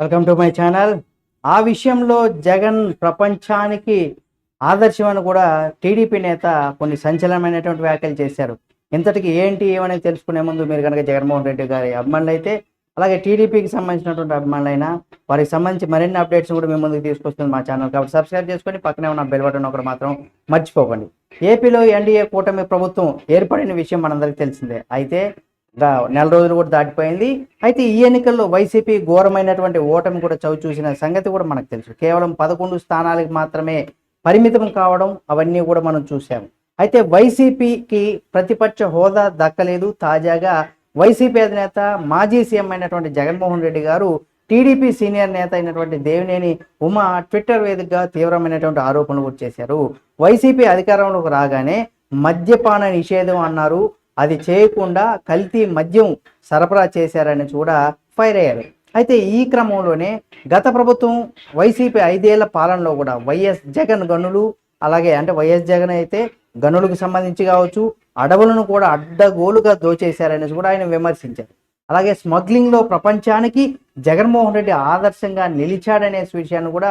Welcome to my channel ఆ విషయంలో జగన్ ప్రపంచానికి ఆదర్శం అని కూడా టీడీపీ నేత కొన్ని సంచలనమైనటువంటి వ్యాఖ్యలు చేశారు. ఇంతటికి ఏంటి ఏమనేది తెలుసుకునే ముందు మీరు కనుక జగన్మోహన్ రెడ్డి గారి అభిమానులు అయితే అలాగే టీడీపీకి సంబంధించినటువంటి అభిమానులైనా వారికి సంబంధించి మరిన్ని అప్డేట్స్ కూడా మేము ముందుకు తీసుకొస్తుంది మా ఛానల్ కాబట్టి సబ్స్క్రైబ్ చేసుకొని పక్కనే ఉన్న బెల్ బటన్ ఒకటి మాత్రం మర్చిపోకండి. ఏపీలో ఎన్డీఏ కూటమి ప్రభుత్వం ఏర్పడిన విషయం మనందరికీ తెలిసిందే. అయితే నెల రోజులు కూడా దాటిపోయింది. అయితే ఈ ఎన్నికల్లో వైసీపీ ఘోరమైనటువంటి ఓటమి కూడా చవి చూసిన సంగతి కూడా మనకు తెలుసు. కేవలం పదకొండు స్థానాలకు మాత్రమే పరిమితం కావడం అవన్నీ కూడా మనం చూసాము అయితే వైసీపీకి ప్రతిపక్ష హోదా దక్కలేదు. తాజాగా వైసీపీ అధినేత మాజీ సీఎం అయినటువంటి జగన్మోహన్ రెడ్డి గారు టీడీపీ సీనియర్ నేత అయినటువంటి దేవినేని ఉమా ట్విట్టర్ వేదికగా తీవ్రమైనటువంటి ఆరోపణలు కూడా చేశారు. వైసీపీ అధికారంలోకి రాగానే మద్యపాన నిషేధం అన్నారు. అది చేయకుండా కల్తీ మద్యం సరఫరా చేశారని కూడా ఫైర్ అయ్యారు. అయితే ఈ క్రమంలోనే గత ప్రభుత్వం వైసీపీ ఐదేళ్ళ పాలనలో కూడా వైఎస్ జగన్ గనులు అలాగే అంటే వైఎస్ జగన్ అయితే గనులకు సంబంధించి కావచ్చు అడవులను కూడా అడ్డగోలుగా దోచేశారని కూడా ఆయన విమర్శించారు. అలాగే స్మగ్లింగ్లో ప్రపంచానికి జగన్మోహన్ రెడ్డి ఆదర్శంగా నిలిచాడనే విషయాన్ని కూడా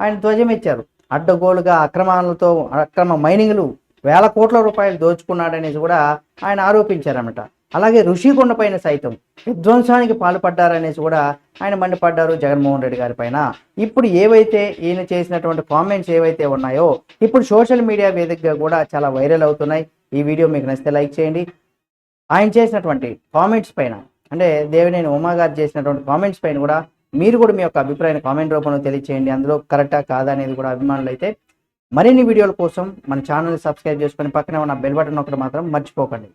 ఆయన ధ్వజమిచ్చారు అడ్డగోలుగా అక్రమాలతో అక్రమ మైనింగ్లు వేల కోట్ల రూపాయలు దోచుకున్నాడనేసి కూడా ఆయన ఆరోపించారన్నమాట. అలాగే ఋషికొండ పైన సైతం విధ్వంసానికి పాల్పడ్డారనేసి కూడా ఆయన మండిపడ్డారు జగన్మోహన్ రెడ్డి గారి పైన. ఇప్పుడు ఏవైతే ఈయన చేసినటువంటి కామెంట్స్ ఏవైతే ఉన్నాయో ఇప్పుడు సోషల్ మీడియా వేదికగా కూడా చాలా వైరల్ అవుతున్నాయి. ఈ వీడియో మీకు నచ్చితే లైక్ చేయండి. ఆయన చేసినటువంటి కామెంట్స్ పైన అంటే దేవినేని ఉమా గారు చేసినటువంటి కామెంట్స్ పైన కూడా మీరు కూడా మీ యొక్క అభిప్రాయాన్ని కామెంట్ రూపంలో తెలియచేయండి. అందులో కరెక్టా కాదా అనేది కూడా అభిమానులు అయితే మరిన్ని వీడియోల కోసం మన ఛానల్ని సబ్స్క్రైబ్ చేసుకొని పక్కనే ఉన్న బెల్ బటన్ ఒకటి మాత్రం మర్చిపోకండి.